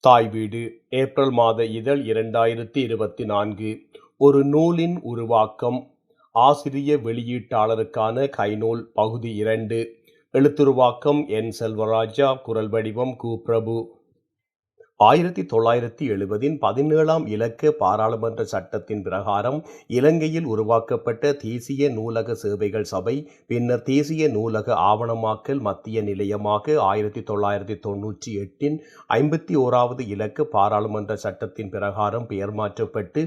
தாய் வீடு ஏப்ரல் மாத இதழ் இரண்டாயிரத்தி இருபத்தி நான்கு. ஒரு நூலின் உருவாக்கம் ஆசிரிய வெளியீட்டாளருக்கான கைநூல் பகுதி இரண்டு. எழுத்துருவாக்கம் என் செல்வராஜா குரல் வடிவம் கு. பிரபு. ஆயிரத்தி தொள்ளாயிரத்தி எழுபதின் பதினேழாம் இலக்க பாராளுமன்ற சட்டத்தின் பிரகாரம் இலங்கையில் உருவாக்கப்பட்ட தேசிய நூலக சேவைகள் சபை பின்னர் தேசிய நூலக ஆவணமாக்கல் மத்திய நிலையமாக ஆயிரத்தி தொள்ளாயிரத்தி தொன்னூற்றி எட்டின் ஐம்பத்தி ஓராவது இலக்க பாராளுமன்ற சட்டத்தின் பிரகாரம் பெயர் மாற்றப்பட்டு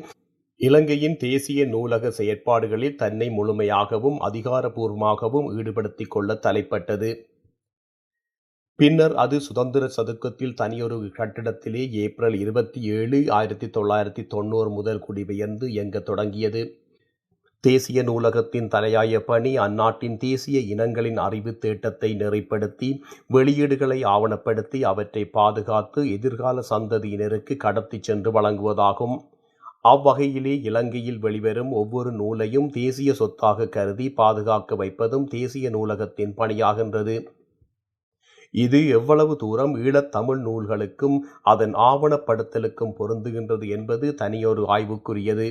இலங்கையின் தேசிய நூலக செயற்பாடுகளில் தன்னை முழுமையாகவும் அதிகாரபூர்வமாகவும் ஈடுபடுத்திக் கொள்ள தலைப்பட்டது. பின்னர் அது சுதந்திர சதுக்கத்தில் தனியொரு கட்டிடத்திலே ஏப்ரல் இருபத்தி ஏழு ஆயிரத்தி தொள்ளாயிரத்தி தொண்ணூறு முதல் குடிபெயர்ந்து இயங்கத் தொடங்கியது. தேசிய நூலகத்தின் தலையாய பணி அந்நாட்டின் தேசிய இனங்களின் அறிவு தேட்டத்தை நெறிப்படுத்தி வெளியீடுகளை ஆவணப்படுத்தி அவற்றை பாதுகாத்து எதிர்கால சந்ததியினருக்கு கடத்தி சென்று வழங்குவதாகும். அவ்வகையிலே இலங்கையில் வெளிவரும் ஒவ்வொரு நூலையும் தேசிய சொத்தாக கருதி பாதுகாக்க வைப்பதும் தேசிய நூலகத்தின் பணியாகின்றது. இது எவ்வளவு தூரம் ஈழத்தமிழ் நூல்களுக்கும் அதன் ஆவணப்படுத்தலுக்கும் பொருந்துகின்றது என்பது தனியொரு ஆய்வுக்குரியது.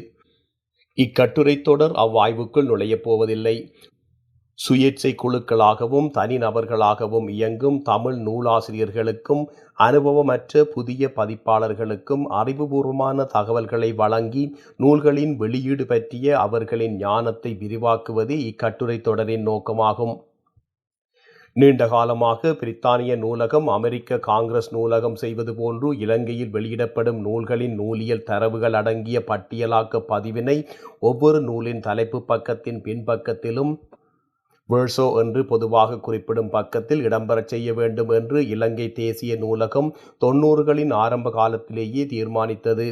இக்கட்டுரை தொடர் அவ்வாய்வுக்குள் நுழையப் போவதில்லை. சுயேட்சை குழுக்களாகவும் தனிநபர்களாகவும் இயங்கும் தமிழ் நூலாசிரியர்களுக்கும் அனுபவமற்ற புதிய பதிப்பாளர்களுக்கும் அறிவுபூர்வமான தகவல்களை வழங்கி நூல்களின் வெளியீடு பற்றிய அவர்களின் ஞானத்தை விரிவாக்குவதே இக்கட்டுரை தொடரின் நோக்கமாகும். நீண்ட காலமாக பிரித்தானிய நூலகம் அமெரிக்க காங்கிரஸ் நூலகம் செய்வது போன்று இலங்கையில் வெளியிடப்படும் நூல்களின் நூலியல் தரவுகள் அடங்கிய பட்டியலாக்க பதிவினை ஒவ்வொரு நூலின் தலைப்பு பக்கத்தின் பின்பக்கத்திலும் வேர்சோ என்று பொதுவாக குறிப்பிடும் பக்கத்தில் இடம்பெறச் செய்ய வேண்டும் என்று இலங்கை தேசிய நூலகம் தொன்னூறுகளின் ஆரம்ப காலத்திலேயே தீர்மானித்தது.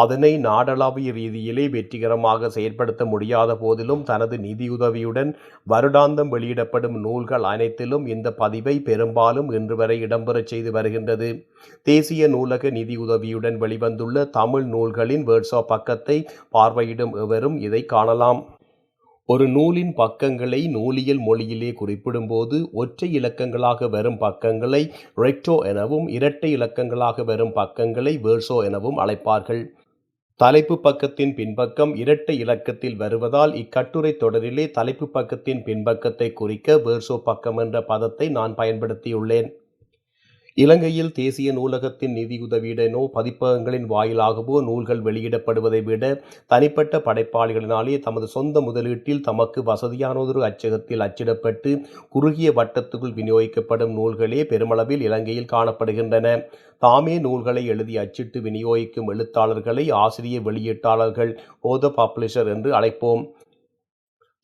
அதனை நாடளாவிய ரீதியிலே வெற்றிகரமாக செயற்படுத்த முடியாத போதிலும் தனது நிதியுதவியுடன் வருடாந்தம் வெளியிடப்படும் நூல்கள் அனைத்திலும் இந்த பதிவை பெரும்பாலும் இன்று வரை இடம்பெறச் செய்து வருகின்றது. தேசிய நூலக நிதியுதவியுடன் வெளிவந்துள்ள தமிழ் நூல்களின் வேர்ட்ஸாப் பக்கத்தை பார்வையிடும் எவரும் இதை காணலாம். ஒரு நூலின் பக்கங்களை நூலியல் மொழியிலே குறிப்பிடும்போது ஒற்றை இலக்கங்களாக வரும் பக்கங்களை ரெக்டோ எனவும் இரட்டை இலக்கங்களாக வரும் பக்கங்களை வேர்சோ எனவும் அழைப்பார்கள். தலைப்பு பக்கத்தின் பின்பக்கம் இரட்டை இலக்கத்தில் வருவதால் இக்கட்டுரை தொடரிலே தலைப்பு பக்கத்தின் பின்பக்கத்தை குறிக்க வேர்சோ பக்கம் என்ற பதத்தை நான் பயன்படுத்தியுள்ளேன். இலங்கையில் தேசிய நூலகத்தின் நிதியுதவியுடனோ பதிப்பகங்களின் வாயிலாகவோ நூல்கள் வெளியிடப்படுவதை விட தனிப்பட்ட படைப்பாளிகளினாலே தமது சொந்த முதலீட்டில் தமக்கு வசதியானதொரு அச்சகத்தில் அச்சிடப்பட்டு குறுகிய வட்டத்துக்குள் விநியோகிக்கப்படும் நூல்களே பெருமளவில் இலங்கையில் காணப்படுகின்றன. தாமே நூல்களை எழுதி அச்சிட்டு விநியோகிக்கும் எழுத்தாளர்களை ஆசிரிய வெளியீட்டாளர்கள் ஓத பப்ளிஷர் என்று அழைப்போம்.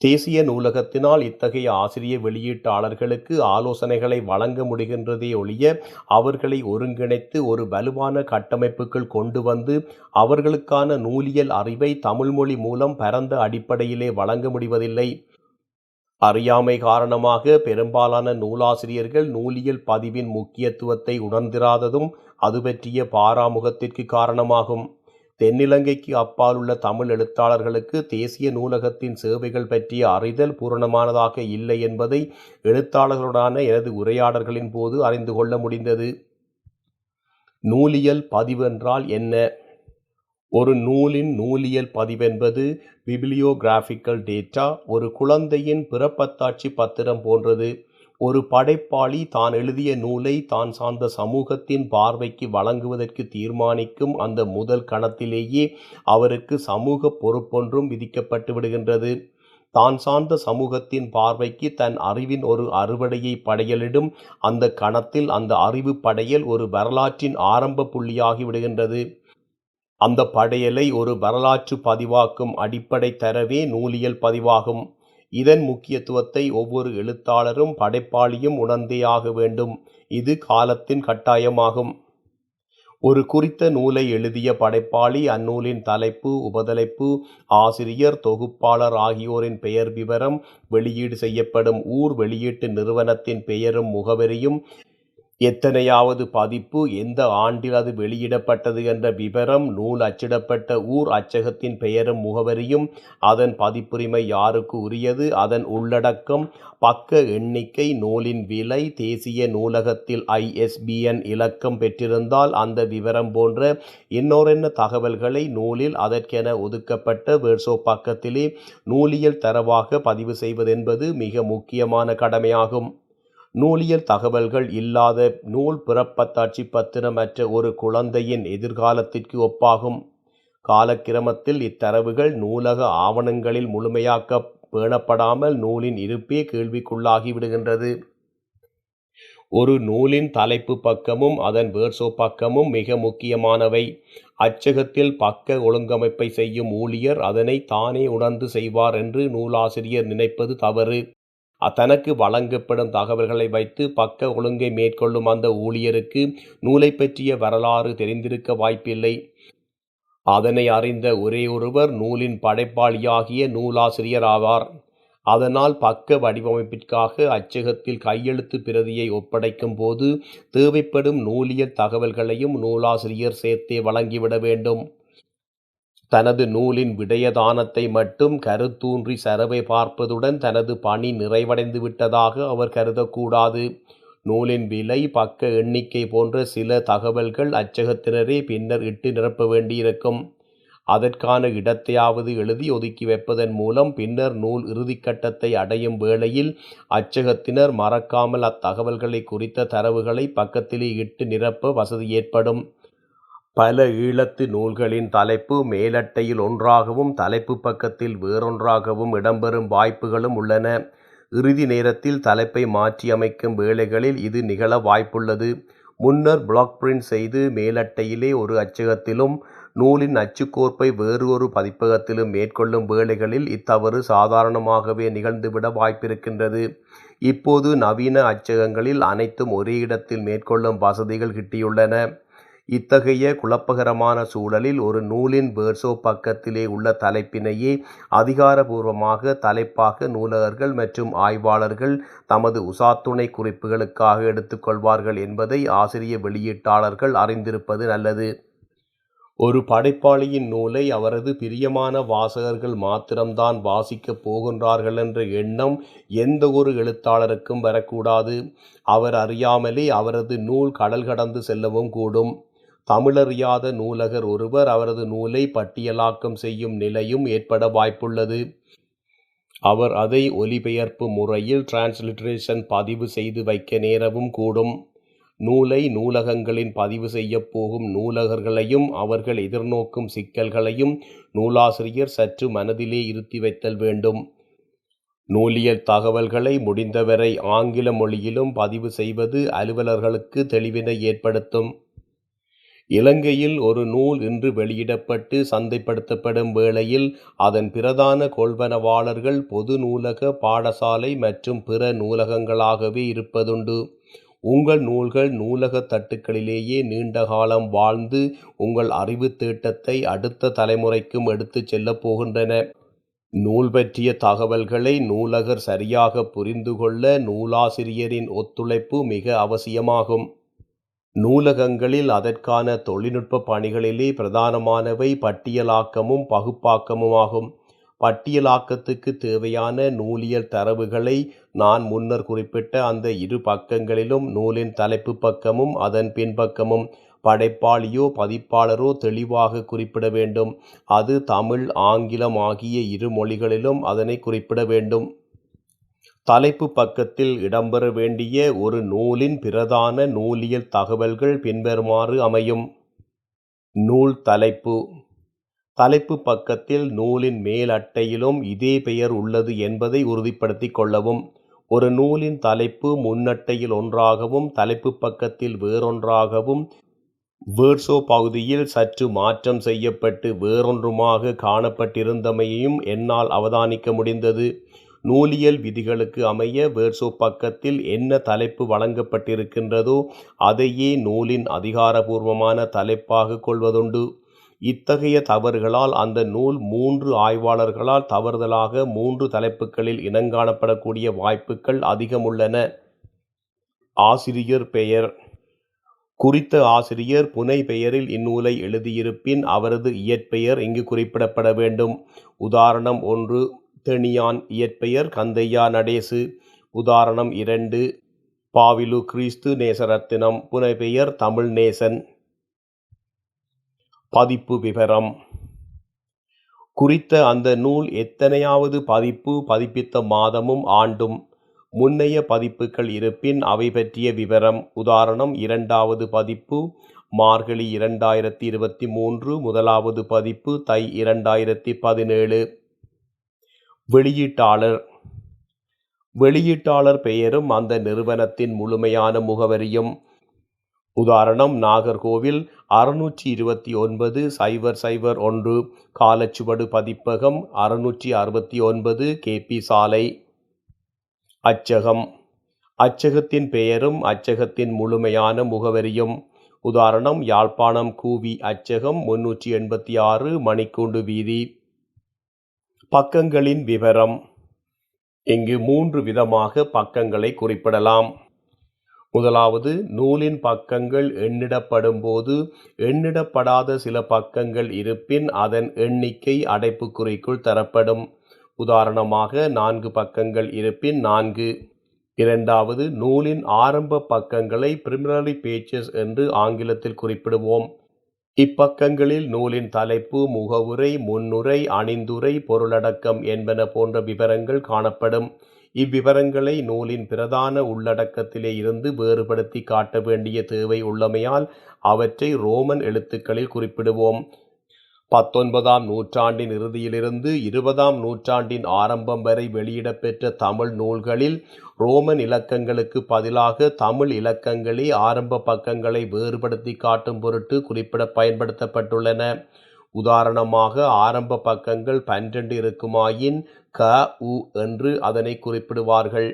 தேசிய நூலகத்தினால் இத்தகைய ஆசிரிய வெளியீட்டாளர்களுக்கு ஆலோசனைகளை வழங்க முடிகின்றதே ஒழிய அவர்களை ஒருங்கிணைத்து ஒரு வலுவான கட்டமைப்புக்குள் கொண்டு வந்து அவர்களுக்கான நூலியல் அறிவை தமிழ்மொழி மூலம் பரந்த அடிப்படையிலே வழங்க முடிவதில்லை. அறியாமை காரணமாக பெரும்பாலான நூலாசிரியர்கள் நூலியல் பதிவின் முக்கியத்துவத்தை உணர்ந்திராததும் அது பற்றிய பாராமுகத்திற்கு காரணமாகும். தென்னிலங்கைக்கு அப்பால் உள்ள தமிழ் எழுத்தாளர்களுக்கு தேசிய நூலகத்தின் சேவைகள் பற்றிய அறிதல் பூரணமானதாக இல்லை என்பதை எழுத்தாளர்களுடான எனது உரையாடல்களின் போது அறிந்து கொள்ள முடிந்தது. நூலியல் பதிவு என்றால் என்ன? ஒரு நூலின் நூலியல் பதிவென்பது பிபிலியோகிராஃபிக்கல் டேட்டா ஒரு குழந்தையின் பிறப்பத்தாட்சி பத்திரம் போன்றது. ஒரு படைப்பாளி தான் எழுதிய நூலை தான் சார்ந்த சமூகத்தின் பார்வைக்கு வழங்குவதற்கு தீர்மானிக்கும் அந்த முதல் கணத்திலேயே அவருக்கு சமூக பொறுப்பொன்றும் விதிக்கப்பட்டு விடுகின்றது. தான் சார்ந்த சமூகத்தின் பார்வைக்கு தன் அறிவின் ஒரு அறுவடையை படையலிடும் அந்த கணத்தில் அந்த அறிவு படையல் ஒரு வரலாற்றின் ஆரம்ப புள்ளியாகி விடுகின்றது. அந்த படையலை ஒரு வரலாற்று பதிவாக்கும் அடிப்படை தரவே நூலியல் பதிவாகும். இதன் முக்கியத்துவத்தை ஒவ்வொரு எழுத்தாளரும் படைப்பாளியும் உணர்ந்தே ஆக வேண்டும். இது காலத்தின் கட்டாயமாகும். ஒரு குறித்த நூலை எழுதிய படைப்பாளி அந்நூலின் தலைப்பு உபதலைப்பு ஆசிரியர் தொகுப்பாளர் ஆகியோரின் பெயர் விவரம் வெளியீடு செய்யப்படும். ஊர் வெளியீட்டு நிறுவனத்தின் பெயரும் முகவரியும் எத்தனையாவது பதிப்பு எந்த ஆண்டில் அது வெளியிடப்பட்டது என்ற விவரம் நூல் அச்சிடப்பட்ட ஊர் அச்சகத்தின் பெயரும் முகவரியும் அதன் பதிப்புரிமை யாருக்கு உரியது அதன் உள்ளடக்கம் பக்க எண்ணிக்கை நூலின் விலை தேசிய நூலகத்தில் ஐஎஸ்பிஎன் இலக்கம் பெற்றிருந்தால் அந்த விவரம் போன்ற இன்னொரென்ன தகவல்களை நூலில் அதற்கென ஒதுக்கப்பட்ட வேர்சோ பக்கத்திலே நூலியல் தரவாக பதிவு செய்வதென்பது மிக முக்கியமான கடமையாகும். நூலியல் தகவல்கள் இல்லாத நூல் பிறப்பத்தாட்சி பத்திரமற்ற ஒரு குழந்தையின் எதிர்காலத்திற்கு ஒப்பாகும். காலக்கிரமத்தில் இத்தரவுகள் நூலக ஆவணங்களில் முழுமையாக்க பேணப்படாமல் நூலின் இருப்பே கேள்விக்குள்ளாகிவிடுகின்றது. ஒரு நூலின் தலைப்பு பக்கமும் அதன் வேர்சோ பக்கமும் மிக முக்கியமானவை. அச்சகத்தில் பக்க ஒழுங்கமைப்பை செய்யும் ஊழியர் அதனை தானே உணர்ந்து செய்வார் என்று நூலாசிரியர் நினைப்பது தவறு. தனக்கு வழங்கப்படும் தகவல்களை வைத்து பக்க ஒழுங்கை மேற்கொள்ளும் அந்த ஊழியருக்கு நூலை பற்றிய வரலாறு தெரிந்திருக்க வாய்ப்பில்லை. அதனை அறிந்த ஒரே ஒருவர் நூலின் படைப்பாளியாகிய நூலாசிரியர் ஆவார். அதனால் பக்க வடிவமைப்பிற்காக அச்சகத்தில் கையெழுத்து பிரதியை ஒப்படைக்கும் போது தேவைப்படும் நூலியல் தகவல்களையும் நூலாசிரியர் சேர்த்தே வழங்கிவிட வேண்டும். தனது நூலின் விடயதானத்தை மட்டும் கருத்தூன்றி சரவை பார்ப்பதுடன் தனது பணி நிறைவடைந்து விட்டதாக அவர் கருதக்கூடாது. நூலின் விலை பக்க எண்ணிக்கை போன்ற சில தகவல்கள் அச்சகத்தினரே பின்னர் இட்டு நிரப்ப வேண்டியிருக்கும். அதற்கான இடத்தையாவது எழுதி ஒதுக்கி வைப்பதன் மூலம் பின்னர் நூல் இறுதிக்கட்டத்தை அடையும் வேளையில் அச்சகத்தினர் மறக்காமல் அத்தகவல்களை குறித்த தரவுகளை பக்கத்திலே இட்டு நிரப்ப வசதி ஏற்படும். பல ஈழத்து நூல்களின் தலைப்பு மேலட்டையில் ஒன்றாகவும் தலைப்பு பக்கத்தில் வேறொன்றாகவும் இடம்பெறும் வாய்ப்புகளும் உள்ளன. இறுதி நேரத்தில் தலைப்பை மாற்றியமைக்கும் வேளைகளில் இது நிகழ வாய்ப்புள்ளது. முன்னர் பிளாக் பிரிண்ட் செய்து மேலட்டையிலே ஒரு அச்சகத்திலும் நூலின் அச்சுக்கோர்ப்பை வேறு ஒரு பதிப்பகத்திலும் மேற்கொள்ளும் வேளைகளில் இத்தவறு சாதாரணமாகவே நிகழ்ந்துவிட வாய்ப்பிருக்கின்றது. இப்போது நவீன அச்சகங்களில் அனைத்தும் ஒரே இடத்தில் மேற்கொள்ளும் வசதிகள் கிட்டியுள்ளன. இத்தகைய குழப்பகரமான சூழலில் ஒரு நூலின் வேர்சோ பக்கத்திலே உள்ள தலைப்பினையே அதிகாரபூர்வமாக தலைப்பாக நூலகர்கள் மற்றும் ஆய்வாளர்கள் தமது உசாத்துணை குறிப்புகளுக்காக எடுத்துக்கொள்வார்கள் என்பதை ஆசிரிய வெளியீட்டாளர்கள் அறிந்திருப்பது நல்லது. ஒரு படைப்பாளியின் நூலை அவரது பிரியமான வாசகர்கள் மாத்திரம்தான் வாசிக்கப் போகின்றார்கள் என்ற எண்ணம் எந்த ஒரு எழுத்தாளருக்கும் வரக்கூடாது. அவர் அறியாமலே அவரது நூல் கடல் கடந்து செல்லவும் கூடும். தமிழறியாத நூலகர் ஒருவர் அவரது நூலை பட்டியலாக்கம் செய்யும் நிலையும் ஏற்பட வாய்ப்புள்ளது. அவர் அதை ஒலிபெயர்ப்பு முறையில் டிரான்ஸ்லிட்ரேஷன் பதிவு செய்து வைக்க நேரவும் கூடும். நூலை நூலகங்களின் பதிவு செய்யப் போகும் நூலகர்களையும் அவர்கள் எதிர்நோக்கும் சிக்கல்களையும் நூலாசிரியர் சற்று மனதிலே இருத்தி வைத்தல் வேண்டும். நூலியல் தகவல்களை முடிந்தவரை ஆங்கில மொழியிலும் பதிவு செய்வது அலுவலர்களுக்கு தெளிவினை ஏற்படுத்தும். இலங்கையில் ஒரு நூல் இன்று வெளியிடப்பட்டு சந்தைப்படுத்தப்படும் வேளையில் அதன் பிரதான கொள்வனவாளர்கள் பொது நூலக பாடசாலை மற்றும் பிற நூலகங்களாகவே இருப்பதுண்டு. உங்கள் நூல்கள் நூலக தட்டுக்களிலேயே நீண்ட காலம் வாழ்ந்து உங்கள் அறிவு தேட்டத்தை அடுத்த தலைமுறைக்கும் எடுத்துச் செல்லப் போகின்றன. நூல் பற்றிய தகவல்களை நூலகர் சரியாக புரிந்து கொள்ள நூலாசிரியரின் ஒத்துழைப்பு மிக அவசியமாகும். நூலகங்களில் அதற்கான தொழில்நுட்ப பணிகளிலே பிரதானமானவை பட்டியலாக்கமும் பகுப்பாக்கமுமாகும். பட்டியலாக்கத்துக்கு தேவையான நூலியல் தரவுகளை நான் முன்னர் குறிப்பிட்ட அந்த இரு பக்கங்களிலும் நூலின் தலைப்பு பக்கமும் அதன் பின்பக்கமும் படைப்பாளியோ பதிப்பாளரோ தெளிவாக குறிப்பிட வேண்டும். அது தமிழ் ஆங்கிலம் ஆகிய இரு மொழிகளிலும் அதனை குறிப்பிட வேண்டும். தலைப்பு பக்கத்தில் இடம்பெற வேண்டிய ஒரு நூலின் பிரதான நூலியல் தகவல்கள் பின்வருமாறு அமையும். நூல் தலைப்பு. தலைப்பு பக்கத்தில் நூலின் மேல் அட்டையிலும் இதே பெயர் உள்ளது என்பதை உறுதிப்படுத்திக் கொள்ளவும் ஒரு நூலின் தலைப்பு முன்னட்டையில் ஒன்றாகவும் தலைப்பு பக்கத்தில் வேறொன்றாகவும் வேர்சோ பகுதியில் சற்று மாற்றம் செய்யப்பட்டு வேறொன்றுமாக காணப்பட்டிருந்தமையையும் என்னால் அவதானிக்க முடிந்தது. நூலியல் விதிகளுக்கு அமைய வேர்சோ பக்கத்தில் என்ன தலைப்பு வழங்கப்பட்டிருக்கின்றதோ அதையே நூலின் அதிகாரபூர்வமான தலைப்பாக கொள்வதுண்டு. இத்தகைய தவறுகளால் அந்த நூல் மூன்று ஆய்வாளர்களால் தவறுதலாக மூன்று தலைப்புகளில் இனங்காணப்படக்கூடிய வாய்ப்புகள் அதிகமுள்ளன. ஆசிரியர் பெயர். குறித்த ஆசிரியர் புனை பெயரில் இந்நூலை எழுதியிருப்பின் அவரது இயற்பெயர் இங்கு குறிப்பிடப்பட வேண்டும். உதாரணம் ஒன்று தெனியான் இயற்பெயர் கந்தையா நடேசு. உதாரணம் இரண்டு. பாவிலு கிறிஸ்து நேசரத்தினம். புனைப்பெயர் தமிழ் நேசன். பதிப்பு விவரம். குறித்த அந்த நூல் எத்தனையாவது பதிப்பு பதிப்பித்த மாதமும் ஆண்டும். முன்னைய பதிப்புகள் இருப்பின் அவை பற்றிய விவரம். உதாரணம் இரண்டாவது பதிப்பு மார்கழி இரண்டாயிரத்தி இருபத்தி மூன்று. முதலாவது பதிப்பு தை இரண்டாயிரத்தி பதினேழு. வெளியீட்டாளர். வெளியீட்டாளர் பெயரும் அந்த நிறுவனத்தின் முழுமையான முகவரியும். உதாரணம் நாகர்கோவில் அறுநூற்றி இருபத்தி ஒன்பது சைபர் சைபர் ஒன்று காலச்சுவடு பதிப்பகம் அறுநூற்றி அறுபத்தி ஒன்பது கேபி சாலை. அச்சகம். அச்சகத்தின் பெயரும் அச்சகத்தின் முழுமையான முகவரியும். உதாரணம் யாழ்ப்பாணம் கூவி அச்சகம் முன்னூற்றி எண்பத்தி ஆறு மணிக்கூண்டு வீதி. பக்கங்களின் விவரம். இங்கு மூன்று விதமாக பக்கங்களை குறிப்பிடலாம். முதலாவது நூலின் பக்கங்கள் எண்ணிடப்படும் போது எண்ணிடப்படாத சில பக்கங்கள் இருப்பின் அதன் எண்ணிக்கை அடைப்புக்குறிக்குள் தரப்படும். உதாரணமாக நான்கு பக்கங்கள் இருப்பின் நான்கு. இரண்டாவது நூலின் ஆரம்ப பக்கங்களை பிரிமினரி பேஜஸ் என்று ஆங்கிலத்தில் குறிப்பிடுவோம். இப்பக்கங்களில் நூலின் தலைப்பு முகவுரை முன்னுரை அணிந்துரை பொருளடக்கம் என்பன போன்ற விவரங்கள் காணப்படும். இவ்விவரங்களை நூலின் பிரதான உள்ளடக்கத்திலே இருந்து வேறுபடுத்தி காட்ட வேண்டிய தேவை உள்ளமையால் அவற்றை ரோமன் எழுத்துக்களில் குறிப்பிடுவோம். பத்தொன்பதாம் நூற்றாண்டின் இறுதியிலிருந்து இருபதாம் நூற்றாண்டின் ஆரம்பம் வரை வெளியிடப்பெற்ற தமிழ் நூல்களில் ரோமன் இலக்கங்களுக்கு பதிலாக தமிழ் இலக்கங்களே ஆரம்ப பக்கங்களை வேறுபடுத்தி காட்டும் பொருட்டு குறிப்பிட பயன்படுத்தப்பட்டுள்ளன. உதாரணமாக ஆரம்ப பக்கங்கள் பன்னிரண்டு இருக்குமாயின் க உ என்று அதனை குறிப்பிடுவார்கள்.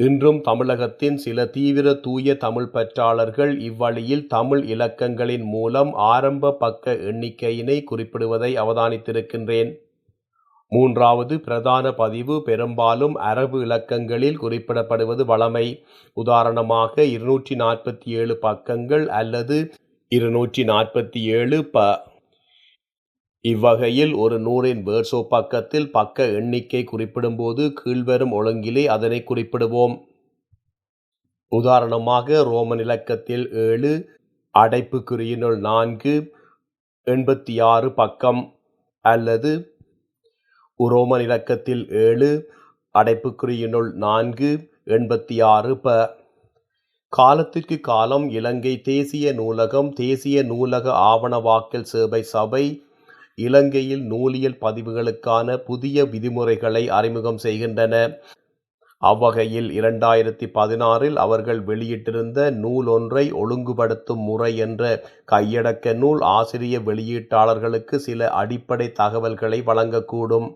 இன்றும் தமிழகத்தின் சில தீவிர தூய தமிழ் பற்றாளர்கள் இவ்வழியில் தமிழ் இலக்கங்களின் மூலம் ஆரம்ப பக்க எண்ணிக்கையினை குறிப்பிடுவதை அவதானித்திருக்கின்றேன். மூன்றாவது பிரதான பதிவு பெரும்பாலும் அரபு இலக்கங்களில் குறிப்பிடப்படுவது வழமை உதாரணமாக இருநூற்றி நாற்பத்தி ஏழு பக்கங்கள் அல்லது இருநூற்றி நாற்பத்தி ஏழு ப இவ்வகையில் ஒரு நூறின் வேர்சோ பக்கத்தில் பக்க எண்ணிக்கை குறிப்பிடும்போது கீழ்வரும் ஒழுங்கிலே அதனை குறிப்பிடுவோம். உதாரணமாக ரோமன் இலக்கத்தில் ஏழு அடைப்புக்குறியினுள் நான்கு எண்பத்தி ஆறு பக்கம் அல்லது ரோமன் இலக்கத்தில் ஏழு அடைப்புக்குறியினுள் நான்கு எண்பத்தி ஆறு ப. காலத்திற்கு காலம் இலங்கை தேசிய நூலகம் தேசிய நூலக ஆவணவாக்கல் சேவை சபை இலங்கையில் நூலியல் பதிவுகளுக்கான புதிய விதிமுறைகளை அறிமுகம் செய்கின்றன. அவ்வகையில் இரண்டாயிரத்தி பதினாறில் அவர்கள் வெளியிட்டிருந்த நூல் ஒன்றை ஒழுங்குபடுத்தும் முறை என்ற கையடக்க நூல் ஆசிரிய வெளியீட்டாளர்களுக்கு சில அடிப்படை தகவல்களை வழங்கக்கூடும்.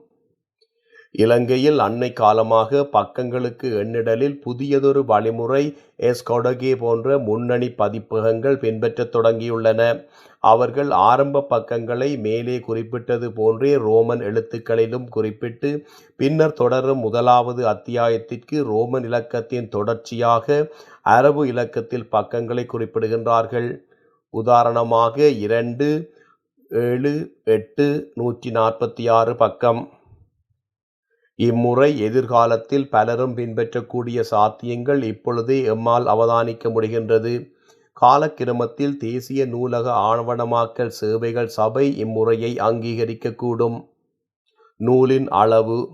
இலங்கையில் அன்னை காலமாக பக்கங்களுக்கு எண்ணிடலில் புதியதொரு வழிமுறை எஸ்கொடகே போன்ற முன்னணி பதிப்பகங்கள் பின்பற்றத் தொடங்கியுள்ளன. அவர்கள் ஆரம்ப பக்கங்களை மேலே குறிப்பிட்டது போன்றே ரோமன் எழுத்துக்களிலும் குறிப்பிட்டு பின்னர் தொடரும் முதலாவது அத்தியாயத்திற்கு ரோமன் இலக்கத்தின் தொடர்ச்சியாக அரபு இலக்கத்தில் பக்கங்களை குறிப்பிடுகின்றார்கள். உதாரணமாக இரண்டு ஏழு எட்டு நூற்றி நாற்பத்தி ஆறு பக்கம். இம்முறை எதிர்காலத்தில் பலரும் பின்பற்றக்கூடிய சாத்தியங்கள் இப்பொழுதே எம்மால் அவதானிக்க முடிகின்றது. காலக்கிரமத்தில் தேசிய நூலக ஆவணமாக்கல் சேவைகள் சபை இம்முறையை அங்கீகரிக்கக்கூடும். நூலின் அளவு.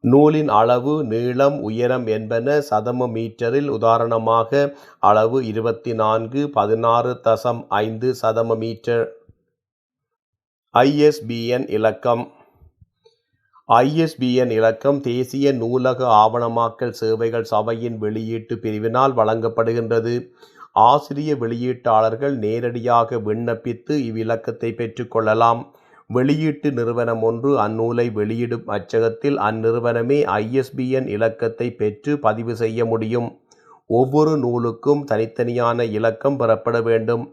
நூலின் அளவு நீளம் உயரம் என்பன சதம மீட்டரில் உதாரணமாக அளவு இருபத்தி நான்கு பதினாறு தசம் ஐந்து சதம மீட்டர். ஐஎஸ்பிஎன் இலக்கம். ஐஎஸ்பிஎன் இலக்கம் தேசிய நூலக ஆவணமாக்கல் சேவைகள் சபையின் வெளியீட்டு பிரிவினால் வழங்கப்படுகின்றது. ஆசிரிய வெளியீட்டாளர்கள் நேரடியாக விண்ணப்பித்து இவ்விலக்கத்தை பெற்றுக்கொள்ளலாம் வெளியீட்டு நிறுவனம் ஒன்று அந்நூலை வெளியிடும் அச்சகத்தில் அந்நிறுவனமே ஐஎஸ்பிஎன் இலக்கத்தை பெற்று பதிவு செய்ய முடியும். ஒவ்வொரு நூலுக்கும் தனித்தனியான இலக்கம் பெறப்பட வேண்டும்.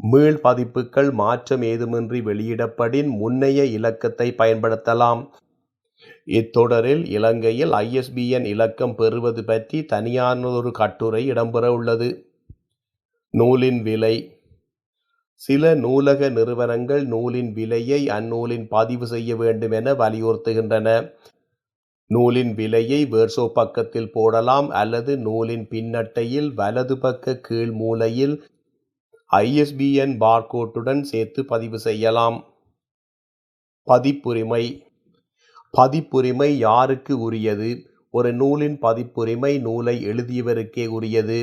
மீள் பதிப்புகள் மாற்றம் ஏதுமின்றி வெளியிடப்படின் முன்னைய இலக்கத்தை பயன்படுத்தலாம். இத்தொடரில் இலங்கையில் ஐஎஸ்பிஎன் இலக்கம் பெறுவது பற்றி தனியானதொரு கட்டுரை இடம்பெற உள்ளது. நூலின் விலை. சில நூலக நிறுவனங்கள் நூலின் விலையை அந்நூலின் பதிவு செய்ய வேண்டும் என வலியுறுத்துகின்றன. நூலின் விலையை வேர்சோ பக்கத்தில் போடலாம் அல்லது நூலின் பின்னட்டையில் வலது பக்க கீழ் மூலையில் ஐஎஸ்பிஎன் பார்கோட்டுடன் சேர்த்து பதிவு செய்யலாம். பதிப்புரிமை. பதிப்புரிமை யாருக்கு உரியது ஒரு நூலின் பதிப்புரிமை நூலை எழுதியவருக்கே உரியது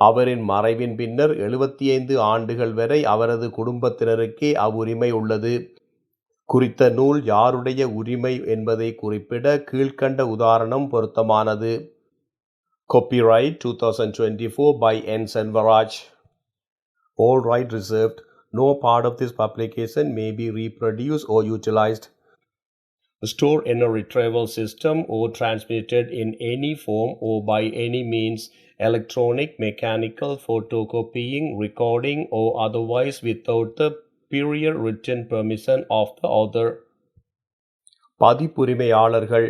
அவரின் மறைவின் பின்னர் எழுபத்தி ஐந்து ஆண்டுகள் வரை அவரது குடும்பத்தினருக்கே அவ்வுரிமை உள்ளது குறித்த நூல் யாருடைய உரிமை என்பதை குறிப்பிட கீழ்க்கண்ட உதாரணம் பொருத்தமானது Copyright 2024 by N. Senvaraj. All right reserved No part of this publication may be reproduced or utilized. Stored in a retrieval system or transmitted in any form or by any means, electronic, mechanical, photocopying, recording, or otherwise without the prior written permission of the author. பதிப்புரிமையாளர்கள்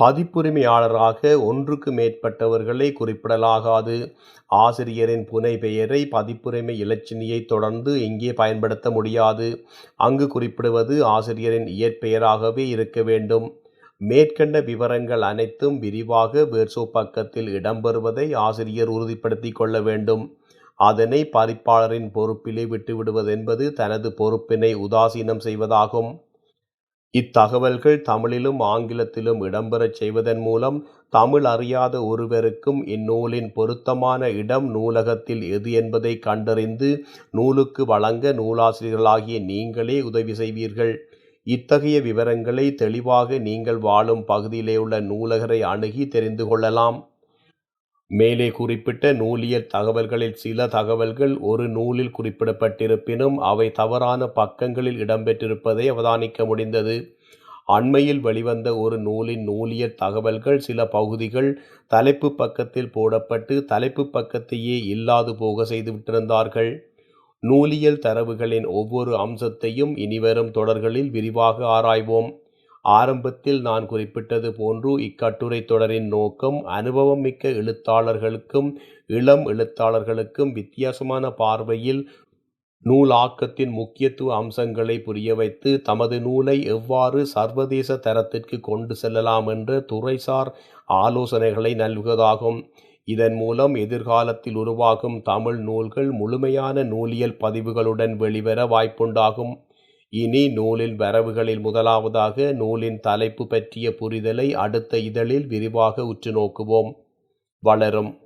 பதிப்புரிமையாளராக ஒன்றுக்கு மேற்பட்டவர்களை குறிப்பிடலாகாது. ஆசிரியரின் புனை பெயரை பதிப்புரிமை இலச்சினியை தொடர்ந்து இங்கே பயன்படுத்த முடியாது. அங்கு குறிப்பிடுவது ஆசிரியரின் இயற்பெயராகவே இருக்க வேண்டும். மேற்கண்ட விவரங்கள் அனைத்தும் விரிவாக வேர்சோ பக்கத்தில் இடம்பெறுவதை ஆசிரியர் உறுதிப்படுத்தி கொள்ள வேண்டும். அதனை பதிப்பாளரின் பொறுப்பிலே விட்டுவிடுவதென்பது தனது பொறுப்பினை உதாசீனம் செய்வதாகும். இத்தகவல்கள் தமிழிலும் ஆங்கிலத்திலும் இடம்பெறச் செய்வதன் மூலம் தமிழ் அறியாத ஒருவருக்கும் இந்நூலின் பொருத்தமான இடம் நூலகத்தில் எது என்பதை கண்டறிந்து நூலுக்கு வழங்க நூலாசிரியர்களாகிய நீங்களே உதவி செய்வீர்கள். இத்தகைய விவரங்களை தெளிவாக நீங்கள் வாழும் பகுதியிலே உள்ள நூலகரை அணுகி தெரிந்து கொள்ளலாம். மேலே குறிப்பிட்ட நூலியல் தகவல்களில் சில தகவல்கள் ஒரு நூலில் குறிப்பிடப்பட்டிருப்பினும் அவை தவறான பக்கங்களில் இடம்பெற்றிருப்பதை அவதானிக்க முடிந்தது. அண்மையில் வெளிவந்த ஒரு நூலின் நூலியல் தகவல்கள் சில பகுதிகள் தலைப்பு பக்கத்தில் போடப்பட்டு தலைப்பு பக்கத்தையே இல்லாது போக செய்துவிட்டிருந்தார்கள் நூலியல் தரவுகளின் ஒவ்வொரு அம்சத்தையும் இனிவரும் தொடர்களில் விரிவாக ஆராய்வோம். ஆரம்பத்தில் நான் குறிப்பிட்டது போன்று இக்கட்டுரை தொடரின் நோக்கம் அனுபவம் மிக்க எழுத்தாளர்களுக்கும் இளம் எழுத்தாளர்களுக்கும் வித்தியாசமான பார்வையில் நூலாக்கத்தின் முக்கியத்துவ அம்சங்களை புரிய வைத்து தமது நூலை எவ்வாறு சர்வதேச தரத்திற்கு கொண்டு செல்லலாம் என்ற துறைசார் ஆலோசனைகளை நல்குவதாகும். இதன் மூலம் எதிர்காலத்தில் உருவாகும் தமிழ் நூல்கள் முழுமையான நூலியல் பதிவுகளுடன் வெளிவர வாய்ப்புண்டாகும். இனி நூலின் வரவுகளில் முதலாவதாக நூலின் தலைப்பு பற்றிய புரிதலை அடுத்த இதழில் விரிவாக உற்று நோக்குவோம். வளரும்